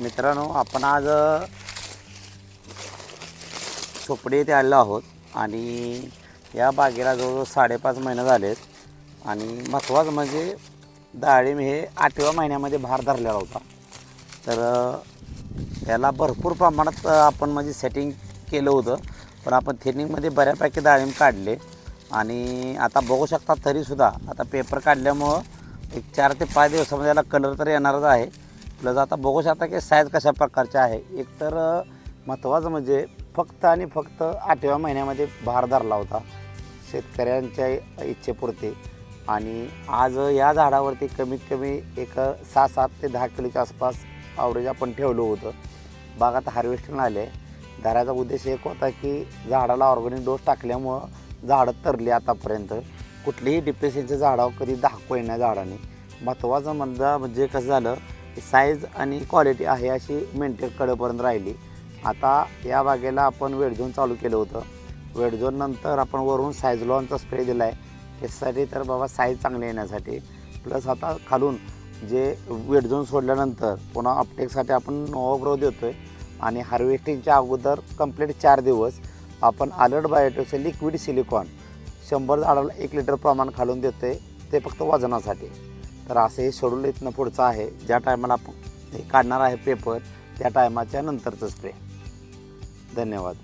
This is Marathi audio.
मित्रांनो आपण आज अ, चोपडी येथे आलेलो आहोत आणि या बागेला जवळजवळ साडेपाच महिने झालेत आणि महत्त्वाचं म्हणजे डाळिंब हे आठव्या महिन्यामध्ये भार धरलेला होता. तर त्याला याला भरपूर प्रमाणात आपण म्हणजे सेटिंग केलं होतं पण आपण थिनिंगमध्ये बऱ्यापैकी डाळिंब काढले आणि आता बघू शकता तरीसुद्धा आता पेपर काढल्यामुळं एक चार ते पाच दिवसामध्ये याला कलर तर येणारच आहे. प्लस आता बघू शकता की साईज कशा प्रकारचे आहे. एकतर महत्त्वाचं म्हणजे फक्त आणि फक्त आठव्या महिन्यामध्ये भार धरला होता शेतकऱ्यांच्या इच्छेपुरते. आणि आज या झाडावरती कमीत कमी एक सहा सात ते दहा किलोच्या आसपास आवरेज आपण ठेवलं होतं. बाग आता हार्वेस्टिंग आले धरायचा उद्देश एक होता की झाडाला ऑर्गॅनिक डोस टाकल्यामुळं झाडं तरली आतापर्यंत. कुठलीही डिप्रेशनच्या झाडावर कधी दाखवू येणार झाडाने. महत्त्वाचं म्हणजे म्हणजे कसं झालं साईज आणि क्वालिटी आहे अशी मेंटेन कडेपर्यंत राहिली. आता या बागेला आपण वेडझोन चालू केलं होतं. वेडझोन नंतर आपण वरून साईज लॉनचा स्प्रे दिला आहे त्यासाठी तर बाबा साईज चांगली येण्यासाठी. प्लस आता खालून जे वेडझोन सोडल्यानंतर पुन्हा अपटेकसाठी आपण नोवा ग्रो देतो आहे आणि हार्वेस्टिंगच्या अगोदर कंप्लीट चार दिवस आपण अलर्ट बायोटेकचं लिक्विड सिलिकॉन शंभर झाडाला एक लिटर प्रमाण खालून देतो आहे ते फक्त वजनासाठी. तर असे हे शेड्यूल इथनं पुढचं आहे. ज्या टायमाला हे काढणार आहे पेपर त्या टायमाच्या नंतरचं स्प्रे धन्यवाद.